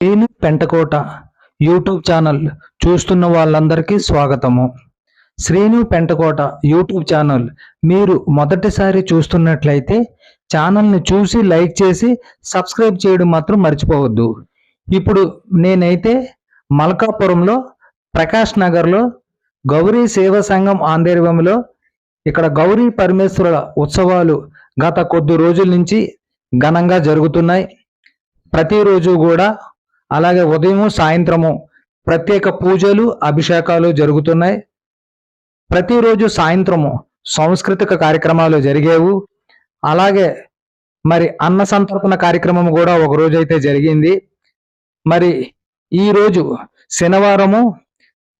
నేను Pentakota YouTube channel చూస్తున్న వాళ్ళందరికీ స్వాగతము. శ్రీను పెంటకోట యూట్యూబ్ ఛానల్ మీరు మొదటిసారి చూస్తున్నట్లయితే ఛానల్ని చూసి లైక్ చేసి సబ్స్క్రైబ్ చేయడం మాత్రం మర్చిపోవద్దు. ఇప్పుడు నేనైతే మల్కాపురంలో ప్రకాష్ నగర్లో గౌరీ సేవా సంఘం ఆందర్యంలో ఇక్కడ గౌరీ పరమేశ్వరుల ఉత్సవాలు గత కొద్ది రోజుల నుంచి ఘనంగా జరుగుతున్నాయి. ప్రతిరోజు కూడా అలాగే ఉదయం సాయంత్రము ప్రత్యేక పూజలు అభిషేకాలు జరుగుతున్నాయి. ప్రతిరోజు సాయంత్రము సాంస్కృతిక కార్యక్రమాలు జరిగేవు. అలాగే మరి అన్న సంతర్పణ కార్యక్రమం కూడా ఒక రోజు అయితే జరిగింది. మరి ఈ రోజు శనివారము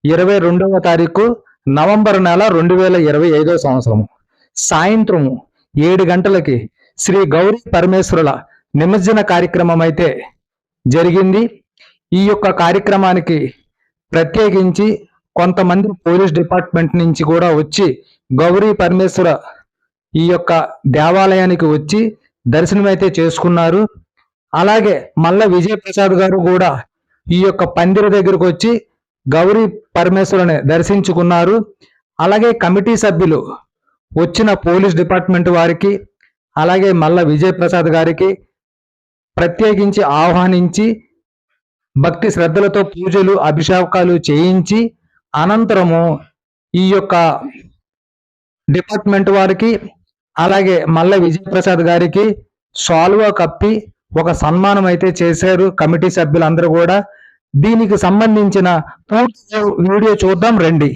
ఇరవై రెండవ తారీఖు నవంబర్ నెల రెండు వేల ఇరవై ఐదో సంవత్సరము. సాయంత్రము ఏడు గంటలకి శ్రీ గౌరీ పరమేశ్వరుల నిమజ్జన కార్యక్రమం అయితే జరిగింది. ఈ యొక్క కార్యక్రమానికి ప్రత్యేకించి కొంతమంది పోలీస్ డిపార్ట్మెంట్ నుంచి కూడా వచ్చి గౌరీ పరమేశ్వర ఈ యొక్క దేవాలయానికి వచ్చి దర్శనం అయితే చేసుకున్నారు. అలాగే మల్ల విజయప్రసాద్ గారు కూడా ఈ యొక్క పందిర దగ్గరకు వచ్చి గౌరీ పరమేశ్వరుని దర్శించుకున్నారు. అలాగే కమిటీ సభ్యులు వచ్చిన పోలీస్ డిపార్ట్మెంట్ వారికి అలాగే మల్ల విజయప్రసాద్ గారికి ప్రత్యేకించి ఆహ్వానించి భక్తి శ్రద్ధలతో పూజలు అభిషేకాలు చేయించి అనంతరము ఈ యొక్క డిపార్ట్మెంట్ వారికి అలాగే మల్ల విజయప్రసాద్ గారికి సాల్వా కప్పి ఒక సన్మానం అయితే చేశారు కమిటీ సభ్యులందరూ కూడా. దీనికి సంబంధించిన పూర్తి వీడియో చూద్దాం రండి.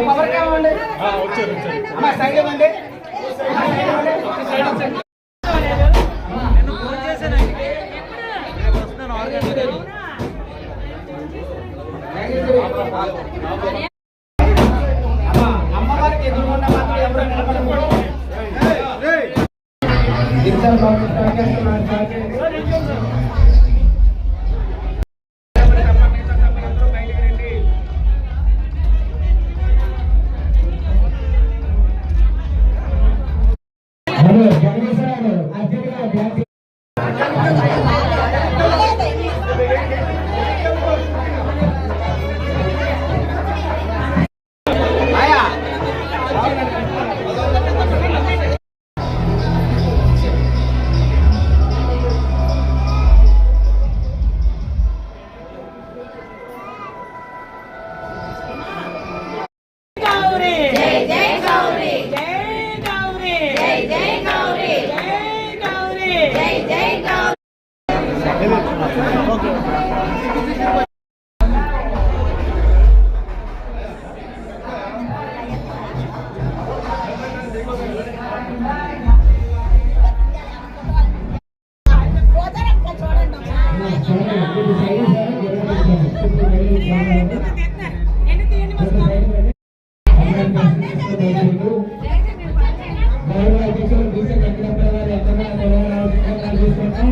పవర్ కావండి అమ్మా సైడ్ ఇవ్వండి. అమ్మవారికి ಡ್ಯಾನ್ಸ್ చేస్తుంటే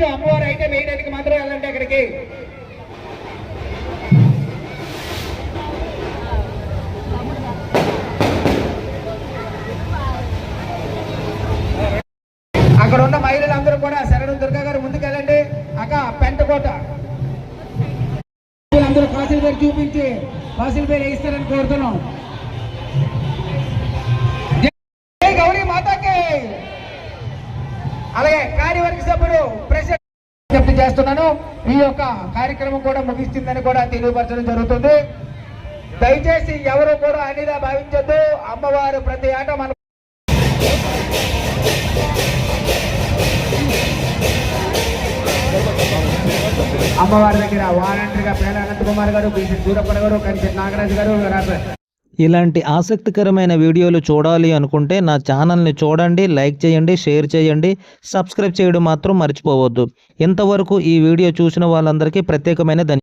ఫస్ట్ అమ్మవారు అయితే వేయడానికి మాత్రం వెళ్ళండి అక్కడికి. అక్కడ ఉన్న మహిళలందరూ కూడా శరణం దుర్గా గారు ముందుకు వెళ్ళండి. అక్క పెంటకోట అందరూ కాసుల పేరు చూపించి కాసుల పేరు వేయిస్తారని కోరుతున్నాం. అలాగే కార్యవర్గ సభ్యుడు ప్రెసిడెంట్ విజ్ఞప్తి చేస్తున్నాను. ఈ యొక్క కార్యక్రమం కూడా ముగిస్తుందని కూడా తెలియపరచడం జరుగుతుంది. దయచేసి ఎవరు కూడా అనిలా భావించద్దు. అమ్మవారు ప్రతి ఆట మన అమ్మవారి దగ్గర వాలంటీర్గా పేల అనంత కుమార్ గారు బీసీ సూరప్పన గారు కంచె నాగరాజు గారు ఇలాంటి ఆసక్తికరమైన వీడియోలు చూడాలి అనుకుంటే నా ఛానల్ని చూడండి లైక్ చేయండి షేర్ చేయండి సబ్స్క్రైబ్ చేయడం మాత్రం మర్చిపోవద్దు. ఇంతవరకు ఈ వీడియో చూసిన వాళ్ళందరికీ ప్రత్యేకమైన